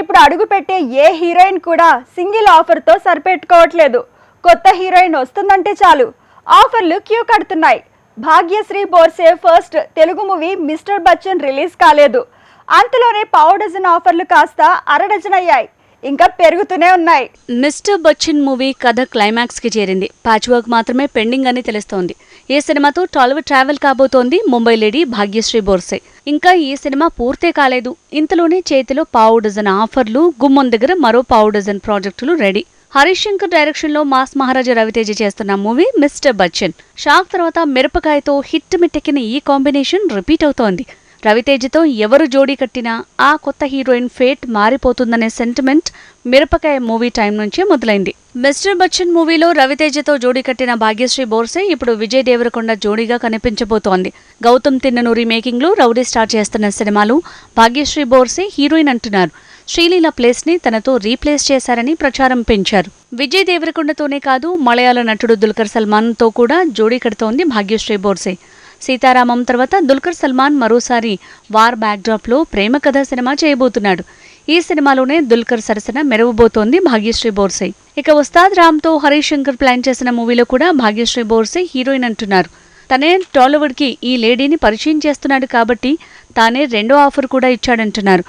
ఇప్పుడు అడుగు పెట్టే ఏ హీరోయిన్ కూడా సింగిల్ ఆఫర్తో సరిపెట్టుకోవట్లేదు. కొత్త హీరోయిన్ వస్తుందంటే చాలు. ఆఫర్లు queue కడుతున్నాయి. Bhagyashri Borse first Telugu movie Mister Bachchan release కాలేదు. అంతలోనే పావు డజన్ ఆఫర్లు కాస్త అర డజన్ అయ్యాయి. ఇంకా పెరుగుతూనే ఉన్నాయి. మిస్టర్ బచ్చన్ మూవీ కథ క్లైమాక్స్కి చేరింది. ప్యాచ్ వర్క్ మాత్రమే పెండింగ్ అని తెలుస్తోంది. ఈ సినిమాతో టాలీవుడ్ ట్రావెల్ కాబోతోంది ముంబై లేడీ భాగ్యశ్రీ బోర్సే. ఇంకా ఈ సినిమా పూర్తే కాలేదు. ఇంతలోనే చేతిలో పావు డజన్ ఆఫర్లు గుమ్మం దగ్గర మరో పావు డజన్ ప్రాజెక్టులు రెడీ హరీష్ శంకర్ డైరెక్షన్లో మాస్ మహారాజా రవితేజ చేస్తున్న మూవీ మిస్టర్ బచ్చన్. షాక్ తర్వాత మిరపకాయతో హిట్ మిట్టెక్కిన ఈ కాంబినేషన్ రిపీట్ అవుతోంది. రవితేజతో ఎవరు జోడీ కట్టినా ఆ కొత్త హీరోయిన్ ఫేట్ మారిపోతుందనే సెంటిమెంట్ మిరపకాయ మూవీ టైం నుంచే మొదలైంది. మిస్టర్ బచ్చన్ మూవీలో రవితేజతో జోడీ కట్టిన భాగ్యశ్రీ బోర్సే ఇప్పుడు విజయ్ దేవరకొండ జోడీగా కనిపించబోతోంది. Gowtam Tinnanuri making rowdy star చేస్తున్న సినిమాలు భాగ్యశ్రీ బోర్సే హీరోయిన్ అంటున్నారు. శ్రీలీల ప్లేస్ని తనతో రీప్లేస్ చేశారని ప్రచారం పెంచారు. విజయ్ దేవరకొండతోనే కాదు మలయాళ నటుడు దుల్కర్ సల్మాన్తో కూడా జోడీ కడుతోంది భాగ్యశ్రీ బోర్సే. సీతారామం తర్వాత దుల్కర్ సల్మాన్ మరోసారి వార్ బ్యాక్డ్రాప్లో ప్రేమ కథ సినిమా చేయబోతున్నాడు. ఈ సినిమాలోనే దుల్కర్ సరసన మెరవబోతోంది భాగ్యశ్రీ బోర్సే. ఇక ఉస్తాద్ రామ్తో హరీష్ శంకర్ ప్లాన్ చేసిన మూవీలో కూడా భాగ్యశ్రీ బోర్సే హీరోయిన్ అంటున్నారు. తనే టాలీవుడ్కి ఈ లేడీని పరిచయం చేస్తున్నాడు కాబట్టి తానే రెండో ఆఫర్ కూడా ఇచ్చాడంటున్నారు.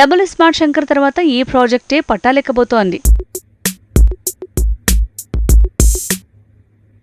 డబుల్ స్మార్ట్ శంకర్ తర్వాత ఈ ప్రాజెక్టే పట్టాలెక్కబోతోంది